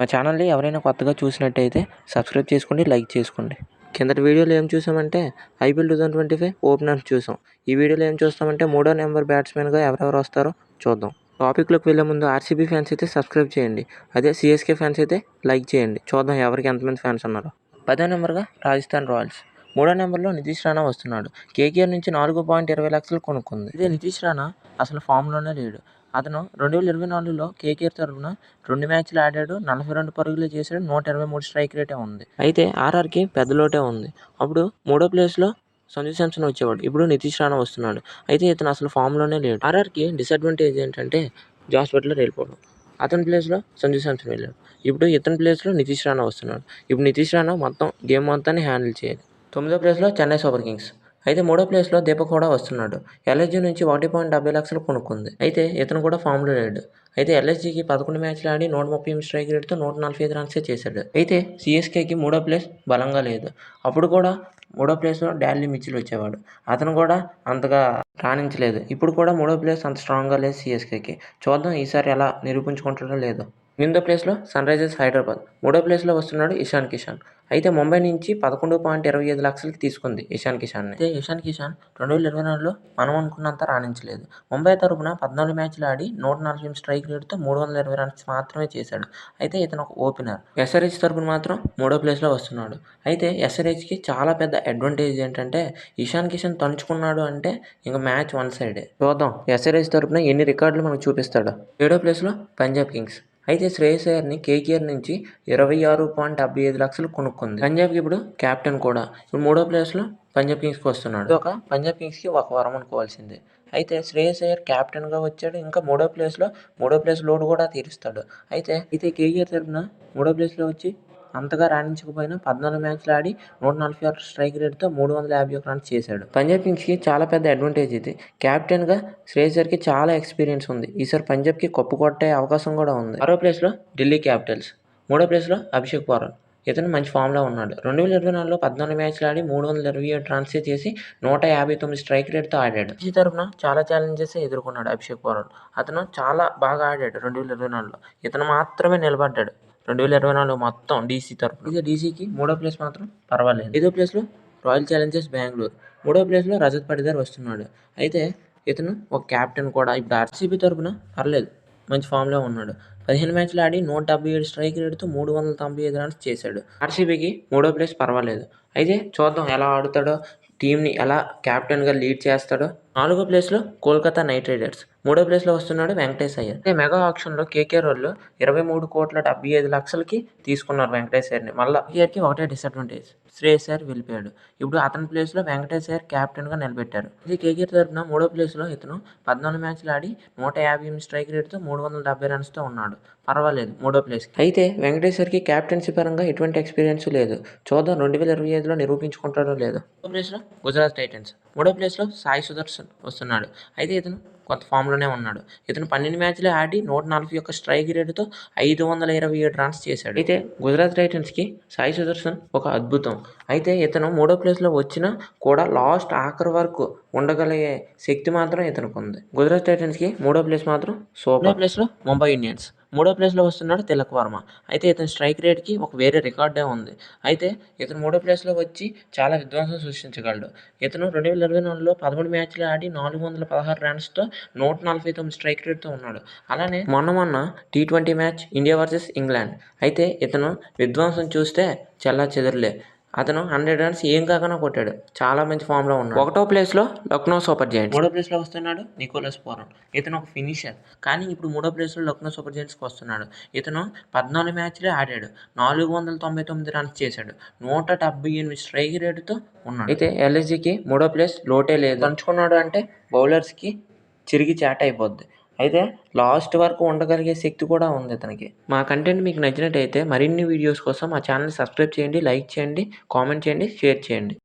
మా ఛానల్ని ఎవరైనా కొత్తగా చూసినట్టయితే సబ్స్క్రైబ్ చేసుకోండి లైక్ చేసుకోండి. కిందటి వీడియోలో ఏం చూసామంటే IPL two thousand twenty five openers చూసాం. ఈ వీడియోలో ఏం చూస్తామంటే మూడో నెంబర్ బ్యాట్స్మెన్గా ఎవరెవరు వస్తారో చూద్దాం. టాపిక్లోకి వెళ్ళే ముందు ఆర్సీబీ ఫ్యాన్స్ అయితే సబ్స్క్రైబ్ చేయండి. అదే సిఎస్కే ఫ్యాన్స్ అయితే లైక్ చేయండి. చూద్దాం ఎవరికి ఎంతమంది ఫ్యాన్స్ ఉన్నారో. పదో నెంబర్గా రాజస్థాన్ రాయల్స్. మూడో నెంబర్లో నితీష్ రాణా వస్తున్నాడు. కేకేఆర్ నుంచి నాలుగు పాయింట్ ఇరవై లక్షలు కొనుక్కుంది. ఇదే నితీష్ రాణా అసలు ఫామ్లోనే లేడు. అతను రెండు వేల ఇరవై నాలుగులో కేకేఆర్ తరఫున రెండు మ్యాచ్లు ఆడాడు నలభై రెండు పరుగులు చేశాడు నూట ఇరవై మూడు స్ట్రైక్ రేటే ఉంది. అయితే ఆర్ఆర్కి పెద్ద లోటే ఉంది. అప్పుడు మూడో ప్లేస్లో సంజు శాంసన్ వచ్చేవాడు. ఇప్పుడు నితీష్ రాణా వస్తున్నాడు. అయితే ఇతను అసలు ఫామ్లోనే లేడు. ఆర్ఆర్కి డిసడ్వాంటేజ్ ఏంటంటే జాస్ బట్లర్ వెళ్ళిపోవడం. అతని ప్లేస్లో సంజు శాంసన్ వెళ్ళాడు. ఇప్పుడు ఇతని ప్లేస్లో నితీష్ రాణా వస్తున్నాడు. ఇప్పుడు నితీష్ రాణా మొత్తం గేమ్ మొత్తాన్ని హ్యాండిల్ చేయాలి తొమ్మిదో ప్లేస్లో చెన్నై సూపర్ కింగ్స్. అయితే మూడో ప్లేస్లో దీపక్ కూడా వస్తున్నాడు. ఎల్ఎస్జీ నుంచి ఒకటి పాయింట్ డెబ్బై లక్షలు కొనుక్కుంది. అయితే ఇతను కూడా ఫామ్లో లేడు. అయితే ఎల్ఎస్జీకి పదకొండు మ్యాచ్లు ఆడి నూట ముప్పై ఎనిమిది స్ట్రైక్ రేట్తో నూట నలభై ఐదు రన్సే చేశాడు. అయితే సిఎస్కేకి మూడో ప్లేస్ బలంగా లేదు. అప్పుడు కూడా మూడో ప్లేస్లో డాల్లీ మిచ్చిల్ వచ్చేవాడు. అతను కూడా అంతగా రాణించలేదు. ఇప్పుడు కూడా మూడో ప్లేస్ అంత స్ట్రాంగ్గా లేదు సిఎస్కేకి. చూద్దాం ఈసారి ఎలా నిరూపించుకుంటాడో లేదో. ఎనిమిదో ప్లేస్లో సన్ రైజర్స్ హైదరాబాద్. మూడో ప్లేస్లో వస్తున్నాడు ఇషాన్ కిషాన్. అయితే ముంబై నుంచి పదకొండు పాయింట్ ఇరవై ఐదు లక్షలకి తీసుకుంది ఇషాన్ కిషాన్ అయితే ఇషాన్ కిషాన్ రెండు వేల ఇరవై నాలుగులో మనం అనుకున్నంత రాణించలేదు. ముంబై తరపున పద్నాలుగు మ్యాచ్లు ఆడి నూట నలభై ఎనిమిది స్ట్రైక్ రేట్తో మూడు వందల ఇరవై రన్స్ మాత్రమే చేశాడు. అయితే ఇతను ఒక ఓపెనర్. ఎస్ఆర్హెచ్ తరపున మాత్రం మూడో ప్లేస్లో వస్తున్నాడు. అయితే ఎస్ఆర్హెచ్కి చాలా పెద్ద అడ్వాంటేజ్ ఏంటంటే ఇషాన్ కిషన్ తలుచుకున్నాడు అంటే ఇంకా మ్యాచ్ వన్ సైడే. చూద్దాం ఎస్ఆర్హెచ్ తరపున ఎన్ని రికార్డులు మనకు చూపిస్తాడు. ఏడో ప్లేస్లో పంజాబ్ కింగ్స్. అయితే శ్రేయస్ అయ్యర్ని కేకేఆర్ నుంచి ఇరవై ఆరు పాయింట్ డెబ్బై ఐదు లక్షలు కొనుక్కుంది. పంజాబ్కి ఇప్పుడు కెప్టెన్ కూడా. ఇప్పుడు మూడో ప్లేస్లో పంజాబ్ కింగ్స్కి వస్తున్నాడు. ఒక పంజాబ్ కింగ్స్కి ఒక వరం అనుకోవాల్సిందే. అయితే శ్రేయస్ అయ్యర్ కెప్టెన్గా వచ్చాడు. ఇంకా మూడో ప్లేస్లో మూడో ప్లేస్ లోడ్ కూడా తీరుస్తాడు. అయితే అయితే కేకేఆర్ తరఫున మూడో ప్లేస్లో వచ్చి అంతగా రాణించకపోయినా పద్నాలుగు మ్యాచ్లు ఆడి నూట నలభై ఆరు స్ట్రైక్ రేట్తో మూడు వందల యాభై ఒక రన్స్ చేశాడు. పంజాబ్ కింగ్స్కి చాలా పెద్ద అడ్వాంటేజ్ ఇది. క్యాప్టెన్గా శ్రేయసర్కి చాలా ఎక్స్పీరియన్స్ ఉంది. ఈసారి పంజాబ్కి కప్పు కొట్టే అవకాశం కూడా ఉంది. మరో ప్లేస్లో ఢిల్లీ క్యాపిటల్స్. మూడో ప్లేస్లో అభిషేక్ పోరాల్ ఇతను మంచి ఫామ్లో ఉన్నాడు. రెండు వేల ఇరవై నాలుగులో పద్నాలుగు మ్యాచ్లు ఆడి మూడు వందల ఇరవై ఏడు రన్స్ చేసి నూట యాభై తొమ్మిది స్ట్రైక్ రేట్తో ఆడాడు. ఈ తరఫున చాలా ఛాలెంజెస్ ఎదుర్కొన్నాడు అభిషేక్ పోరాల్ అతను చాలా బాగా ఆడాడు రెండు వేల ఇరవై నాలుగులో. ఇతను మాత్రమే నిలబడ్డాడు. రెండు వేల ఇరవై నాలుగు మొత్తం డీసీ తరఫున ఇదే డీసీకి మూడో ప్లేస్ మాత్రం పర్వాలేదు. ఐదో ప్లేస్లో రాయల్ ఛాలెంజర్స్ బెంగళూరు మూడో ప్లేస్లో రజత్ పటిదార్ వస్తున్నాడు. అయితే ఇతను ఒక క్యాప్టెన్ కూడా. ఇప్పుడు ఆర్సీబీ తరఫున పర్లేదు. మంచి ఫామ్లో ఉన్నాడు. పదిహేను మ్యాచ్లు ఆడి నూట డెబ్బై ఏడు స్ట్రైక్ రేట్తో మూడు వందల తొంభై ఐదు రన్స్ చేశాడు. ఆర్సీబీకి మూడో ప్లేస్ పర్వాలేదు. అయితే చూద్దాం ఎలా ఆడుతాడో టీంని ఎలా క్యాప్టెన్గా లీడ్ చేస్తాడో. నాలుగో ప్లేస్లో కోల్కతా నైట్ రైడర్స్ మూడో ప్లేస్లో వస్తున్నాడు వెంకటేష్ అయ్యర్. అయితే మెగా ఆప్షన్లో కేకేఆర్ వాళ్ళు ఇరవై మూడు కోట్ల డెబ్బై ఐదు లక్షలకి తీసుకున్నారు వెంకటేష్ అయ్యర్ని. మళ్ళీ కేకేఆర్కి ఒకటే డిసడ్వాంటేజ్ శ్రేయస్ అయ్యర్ వెళ్ళిపోయాడు. ఇప్పుడు అతని ప్లేస్లో వెంకటేష్ అయ్యర్ క్యాప్టెన్గా నిలబెట్టారు. ఇది కేకేఆర్ తరఫున మూడో ప్లేస్లో ఇతను పద్నాలుగు మ్యాచ్లు ఆడి నూట యాభై ఎనిమిది స్ట్రైక్ రేట్తో మూడు వందల డెబ్బై రన్స్తో ఉన్నాడు. పర్వాలేదు మూడో ప్లేస్ అయితే వెంకటేశ్వర్కి క్యాప్టెన్సీ పరంగా ఎటువంటి ఎక్స్పీరియన్స్ లేదు. చూద్దాం రెండు వేల ఇరవై ఐదులో నిరూపించుకుంటాడో లేదో. మూడో ప్లేస్లో గుజరాత్ టైటన్స్. మూడో ప్లేస్లో సాయి సుదర్శన్ వస్తున్నాడు. అయితే ఇతను కొత్త ఫామ్లోనే ఉన్నాడు. ఇతను పన్నెండు మ్యాచ్లు ఆడి నూట నలభై ఒక్క స్ట్రైక్ రేటుతో ఐదు వందల ఇరవై ఏడు రన్స్ చేశాడు. అయితే గుజరాత్ టైటన్స్కి సాయి సుదర్శన్ ఒక అద్భుతం. అయితే ఇతను మూడో ప్లేస్లో వచ్చినా కూడా లాస్ట్ ఆఖరి వరకు ఉండగలిగే శక్తి మాత్రం ఇతనికి ఉంది. గుజరాత్ టైటన్స్కి మూడో ప్లేస్ మాత్రం సూపర్. ప్లేస్లో ముంబై ఇండియన్స్. మూడో ప్లేస్లో వస్తున్నాడు తిలక్ వర్మ. అయితే ఇతని స్ట్రైక్ రేట్కి ఒక వేరే రికార్డే ఉంది. అయితే ఇతను మూడో ప్లేస్లో వచ్చి చాలా విధ్వంసం సృష్టించగలడు. ఇతను రెండు వేల ఇరవై నాలుగులో పదమూడు మ్యాచ్లు ఆడి నాలుగు వందల పదహారు రన్స్తో నూట నలభై తొమ్మిది స్ట్రైక్ రేట్తో ఉన్నాడు. అలానే మొన్న మొన్న T twenty match India versus England. అయితే ఇతను విధ్వంసం చూస్తే చల్లా చెదరలే. అతను హండ్రెడ్ రన్స్ ఏం కాకనా కొట్టాడు. చాలా మంచి ఫామ్లో ఉన్నాడు. ఒకటో ప్లేస్లో లక్నో సూపర్ జైంట్స్. మూడో ప్లేస్లో వస్తున్నాడు నికోలస్ పోరన్. ఇతను ఒక ఫినిషర్. కానీ ఇప్పుడు మూడో ప్లేస్లో లక్నో సూపర్ జైంట్స్కి వస్తున్నాడు. ఇతను పద్నాలుగు మ్యాచ్లే ఆడాడు. నాలుగు వందల తొంభై తొమ్మిది రన్స్ చేశాడు. నూట డెబ్బై ఎనిమిది స్ట్రైక్ రేటుతో ఉన్నాడు. అయితే ఎల్ఎస్జికి మూడో ప్లేస్ లోటే లేదు. పంచుకున్నాడు అంటే బౌలర్స్కి చిరిగి చాట అయిపోద్ది అయితే లాస్ట్ వరకు ఉండగలిగే శక్తి కూడా ఉంది ఇతనికి మా కంటెంట్ మీకు నచ్చినట్టయితే మరిన్ని వీడియోస్ కోసం మా ఛానల్ సబ్స్క్రైబ్ చేయండి లైక్ చేయండి కామెంట్ చేయండి షేర్ చేయండి.